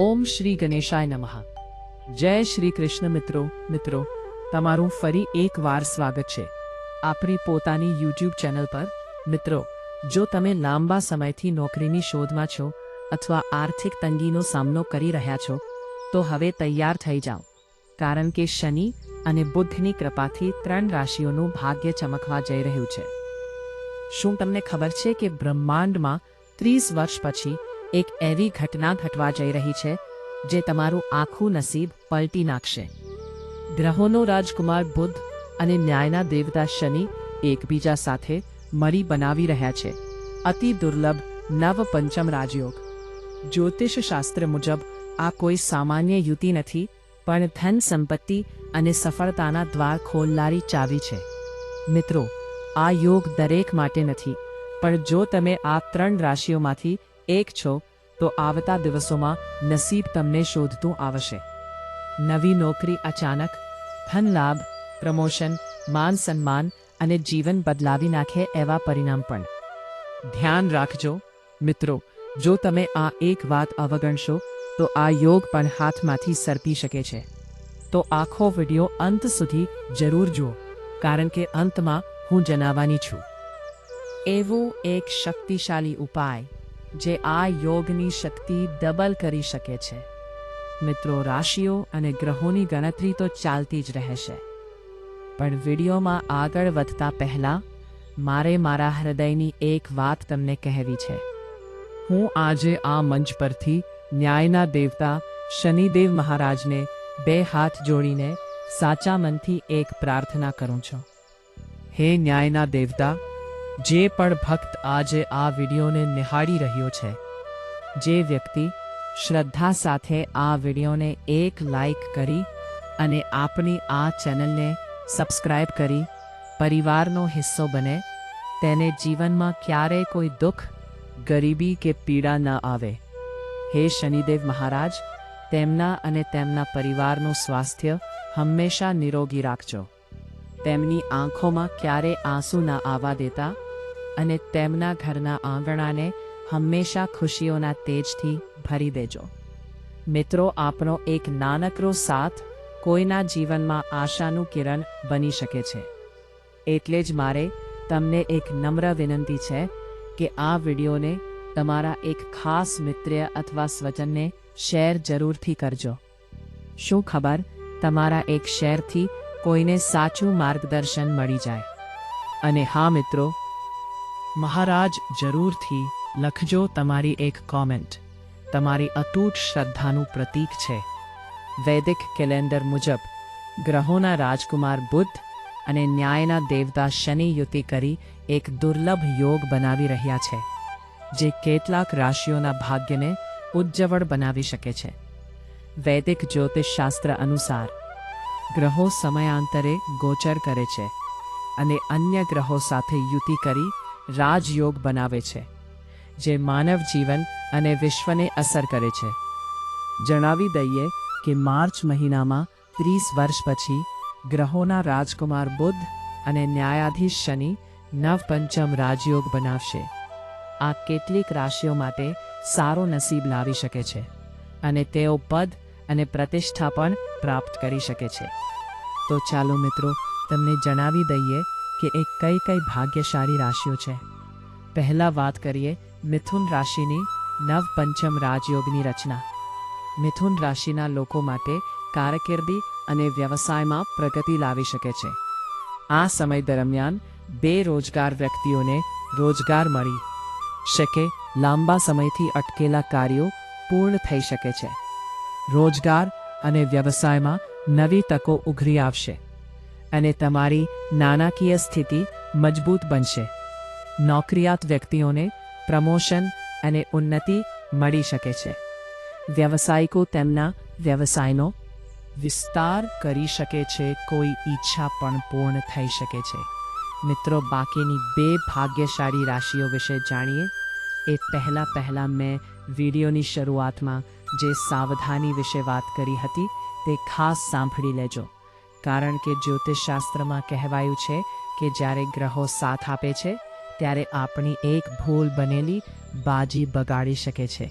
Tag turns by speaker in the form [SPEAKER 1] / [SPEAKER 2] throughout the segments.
[SPEAKER 1] ઓમ શ્રી ગણેશાય નમઃ. જય શ્રી કૃષ્ણ મિત્રો મિત્રો, તમારું ફરી એકવાર સ્વાગત છે. આપણી પોતાની યુટ્યુબ ચેનલ પર, મિત્રો, જો તમે લાંબા સમયથી નોકરીની શોધમાં છો અથવા આર્થિક તંગીનો સામનો કરી રહ્યા છો, તો હવે તૈયાર થઈ જાઓ. કારણ કે શનિ અને બુદ્ધની કૃપાથી ત્રણ રાશિઓનું ભાગ્ય ચમકવા જઈ રહ્યું છે. શું તમને ખબર છે કે બ્રહ્માંડમાં ત્રીસ વર્ષ પછી એક એવી ઘટના ઘટવા જઈ રહી છે, જે તમારું આખું નસીબ પલટી નાખશે. ગ્રહોનો રાજકુમાર બુદ્ધ અને ન્યાયના દેવતા શનિ એકબીજા સાથે મરી બનાવી રહ્યા છે. અતિ દુર્લભ નવ પંચમ રાજયોગ. જ્યોતિષ શાસ્ત્ર મુજબ આ કોઈ સામાન્ય યુતિ નથી, પણ ધન સંપત્તિ અને સફળતાના દ્વાર ખોલનારી ચાવી છે. મિત્રો, આ યોગ દરેક માટે નથી, પણ જો તમે આ ત્રણ રાશિઓમાંથી એક છો, તો આવતા દિવસોમાં નસીબ તમને શોધતું આવશે. નવી નોકરી અચાનક, ધન લાભ, પ્રમોશન, માન સન્માન અને જીવન બદલાવી નાખે એવા પરિણામ પણ. ધ્યાન રાખજો, મિત્રો, જો તમે આ એક વાત અવગણશો, તો આ યોગ પણ હાથમાંથી સરપી શકે છે. તો આખો વિડિયો અંત સુધી જરૂર જુઓ, કારણ કે અંતમાં હું જણાવવાની છું. એવું એક શક્તિશાળી ઉપાય જે આ યોગની શક્તિ ડબલ કરી શકે છે. મિત્રો, રાશિઓ અને ગ્રહોની ગણતરી તો ચાલતી જ રહેશે. પણ વિડીયોમાં આગળ વધતા પહેલાં, મારે મારા હૃદયની એક વાત તમને કહેવી છે. હું આજે આ મંચ પરથી ન્યાયના દેવતા શનિદેવ મહારાજને બે હાથ જોડીને સાચા મનથી એક પ્રાર્થના કરું છું. હે ન્યાયના દેવતા જે પણ ભક્ત આજે આ વિડીયોને નિહાળી રહ્યો છે, જે વ્યક્તિ શ્રદ્ધા સાથે આ વિડીયોને એક લાઈક કરી અને આપણી આ ચેનલને સબસ્ક્રાઇબ કરી પરિવારનો હિસ્સો બને, તેને જીવનમાં ક્યારેય કોઈ દુઃખ, ગરીબી કે પીડા ન આવે. હે શનિદેવ મહારાજ, તેમના અને તેમના પરિવારનું સ્વાસ્થ્ય હંમેશા નિરોગી રાખજો. તેમની આંખોમાં ક્યારે આંસુ ના આવવા દેતા અને તેમના ઘરના આંગણાને હંમેશા ખુશીઓના તેજથી ભરી દેજો. મિત્રો આપણો એક નાનકડો સાથ કોઈના જીવનમાં આશાનું કિરણ બની શકે છે. એટલે જ મારે તમને એક નમ્ર વિનંતી છે કે આ વિડીયોને તમારા એક ખાસ મિત્ર અથવા સ્વજનને શેર જરૂરથી કરજો. શું ખબર તમારા એક શેરથી કોઈને સાચું માર્ગદર્શન મળી જાય? અને હા મિત્રો મહારાજ, જરૂરથી લખજો તમારી એક કોમેન્ટ તમારી અતૂટ શ્રદ્ધાનું પ્રતીક છે. વૈદિક કેલેન્ડર મુજબ, ગ્રહોના રાજકુમાર બુદ્ધ અને ન્યાયના દેવતા શનિ યુતિ કરી એક દુર્લભ યોગ બનાવી રહ્યા છે, જે કેટલાક રાશિઓના ભાગ્યને ઉજ્જવળ બનાવી શકે છે. વૈદિક જ્યોતિષ શાસ્ત્ર અનુસાર, ગ્રહો સમયાંતરે ગોચર કરે છે અને અન્ય ગ્રહો સાથે યુતિ કરી રાજયોગ બનાવે છે, જે માનવ જીવન અને વિશ્વને અસર કરે છે. જણાવી દઈએ કે માર્ચ મહિનામાં ત્રીસ વર્ષ પછી ગ્રહોના રાજકુમાર બુદ્ધ અને ન્યાયાધીશ શનિ નવપંચમ રાજયોગ બનાવશે. આ કેટલીક રાશિઓ માટે સારો નસીબ લાવી શકે છે અને તેઓ પદ અને પ્રતિષ્ઠા પણ પ્રાપ્ત કરી શકે છે. તો ચાલો મિત્રો, તમને જણાવી દઈએ કે એ કઈ કઈ ભાગ્યશાળી રાશિઓ છે. પહેલાં વાત કરીએ મિથુન રાશિની નવ પંચમ રાજયોગની રચના. મિથુન રાશિના લોકો માટે કારકિર્દી અને વ્યવસાયમાં પ્રગતિ લાવી શકે છે. આ સમય દરમિયાન બેરોજગાર વ્યક્તિઓને રોજગાર મળી શકે. લાંબા સમયથી અટકેલા કાર્યો પૂર્ણ થઈ શકે છે. રોજગાર અને વ્યવસાયમાં નવી તકો ઉઘરી આવશે. અને તમારી નાણાકીય સ્થિતિ મજબૂત બનશે. નોકરિયાત વ્યક્તિઓને પ્રમોશન અને ઉન્નતિ મળી શકે છે. વ્યવસાયિકો તેમના વ્યવસાયનો વિસ્તાર કરી શકે છે, કોઈ ઈચ્છા પણ પૂર્ણ થઈ શકે છે. મિત્રો, બાકીની બે ભાગ્યશાળી રાશિઓ વિશે જાણીએ. એ પહેલાં પહેલાં મેં વિડીયોની શરૂઆતમાં જે સાવધાની વિશે વાત કરી હતી, તે ખાસ સાંભળી લેજો. કારણ કે જ્યોતિષશાસ્ત્રમાં કહેવાયું છે કે જ્યારે ગ્રહો સાથ આપે છે, ત્યારે આપણી એક ભૂલ બનેલી બાજી બગાડી શકે છે.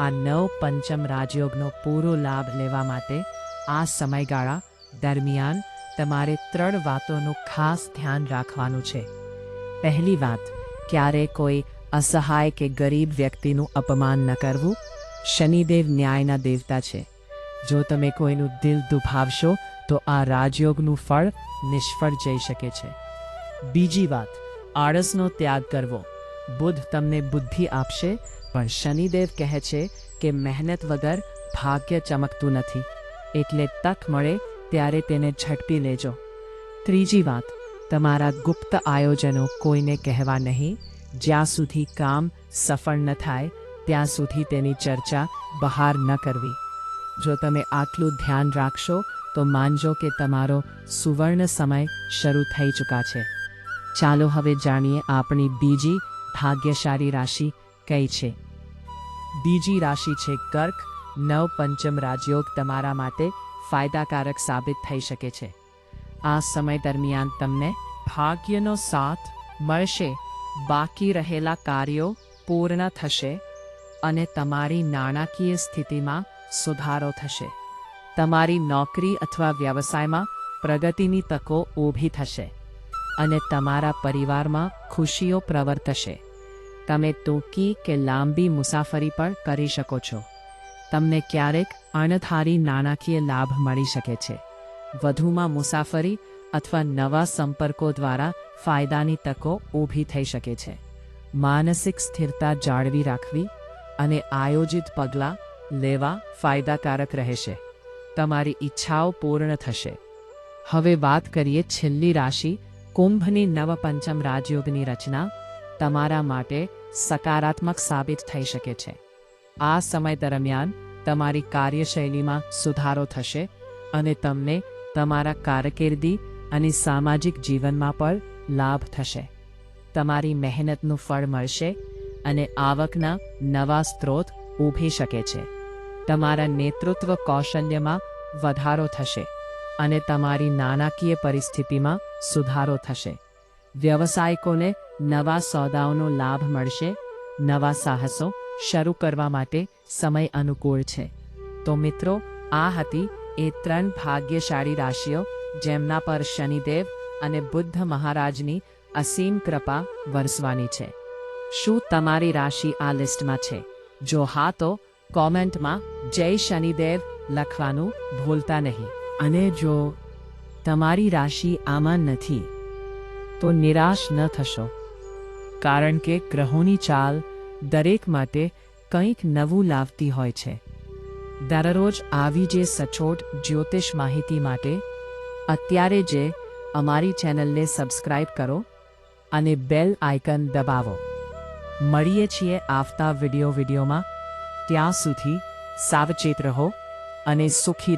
[SPEAKER 1] આ નવ પંચમ રાજયોગનો પૂરો લાભ લેવા માટે આ સમયગાળા દરમિયાન તમારે ત્રણ વાતોનું ખાસ ધ્યાન રાખવાનું છે. પહેલી વાત, ક્યારે કોઈ અસહાય કે ગરીબ વ્યક્તિનું અપમાન ન કરવું? શનિદેવ ન્યાયના દેવતા છે. જો તમે કોઈનું દિલ દુભાવશો તો આ રાજયોગનું ફળ નિષ્ફળ જઈ શકે છે. બીજી વાત, આળસનો ત્યાગ કરવો. બુદ્ધ તમને બુદ્ધિ આપશે, પણ શનિદેવ કહે છે કે મહેનત વગર ભાગ્ય ચમકતું નથી. એટલે તક મળે ત્યારે તેને ઝડપી લેજો. ત્રીજી વાત, તમારા ગુપ્ત આયોજનો કોઈને કહેવા નહીં. જ્યાં સુધી કામ સફળ ન થાય, ત્યાં સુધી તેની ચર્ચા બહાર ન કરવી. જો તમે આટલું ધ્યાન રાખશો તો માનજો કે તમારો સુવર્ણ સમય શરૂ થઈ ચૂકા છે. ચાલો હવે જાણીએ આપણી બીજી ભાગ્યશાળી રાશિ કઈ છે. બીજી રાશિ છે કર્ક, નવ પંચમ રાજયોગ તમારા માટે ફાયદાકારક સાબિત થઈ શકે છે. આ સમય દરમિયાન તમને ભાગ્યનો સાથ મળશે, બાકી રહેલા કાર્યો પૂર્ણ થશે અને તમારી નાણાકીય સ્થિતિમાં સુધારો થશે. તમારી નોકરી અથવા વ્યવસાયમાં પ્રગતિની તકો ઊભી થશે અને તમારા પરિવારમાં ખુશીઓ પ્રવર્તશે. તમે ટૂંકી કે લાંબી મુસાફરી પણ કરી શકો છો. તમને ક્યારેક અણધારી નાણાકીય લાભ મળી શકે છે. વધુમાં મુસાફરી અથવા નવા સંપર્કો દ્વારા ફાયદાની તકો ઊભી થઈ શકે છે. માનસિક સ્થિરતા જાળવી રાખવી અને આયોજિત પગલાં લેવા ફાયદાકારક રહેશે. તમારી ઈચ્છાઓ પૂર્ણ થશે. હવે વાત કરીએ છેલ્લી રાશિ, કુંભની નવપંચમ રાજયોગની રચના. તમારા માટે સકારાત્મક સાબિત થઈ શકે છે. આ સમય દરમિયાન તમારી કાર્યશૈલીમાં સુધારો થશે અને તમને તમારા કારકિર્દી અને સામાજિક જીવનમાં પણ લાભ થશે. તમારી મહેનતનું ફળ મળશે અને આવકના નવા સ્ત્રોત ઊભી શકે છે. તમારા નેતૃત્વ કૌશલ્યમાં વધારો થશે અને તમારી નાણાકીય પરિસ્થિતિમાં સુધારો થશે. વ્યવસાયિકોને નવા સોદાઓનો લાભ મળશે, નવા સાહસો શરૂ કરવા માટે સમય અનુકૂળ છે. તો મિત્રો, આ હતી એ ત્રણ ભાગ્યશાળી રાશિઓ જેમના પર શનિદેવ અને બુદ્ધ મહારાજની અસીમ કૃપા વરસવાની છે. શું તમારી રાશિ આ લિસ્ટમાં છે? જો હા તો કોમેન્ટમાં જય શનિદેવ લખવાનું ભૂલતા નહીં. અને જો તમારી રાશિ આમાં નથી, તો નિરાશ ન થશો. કારણ કે ગ્રહોની ચાલ દરેક માટે કંઈક નવું લાવતી હોય છે. દરરોજ આવી જે સચોટ જ્યોતિષ માહિતી માટે અત્યારે જે અમારી ચેનલને સબસ્ક્રાઇબ કરો અને બેલ આઇકન દબાવો. મળીએ છીએ આવતા વિડિયો વિડિયોમાં. ત્યાં સુધી સાવચેત રહો અને સુખી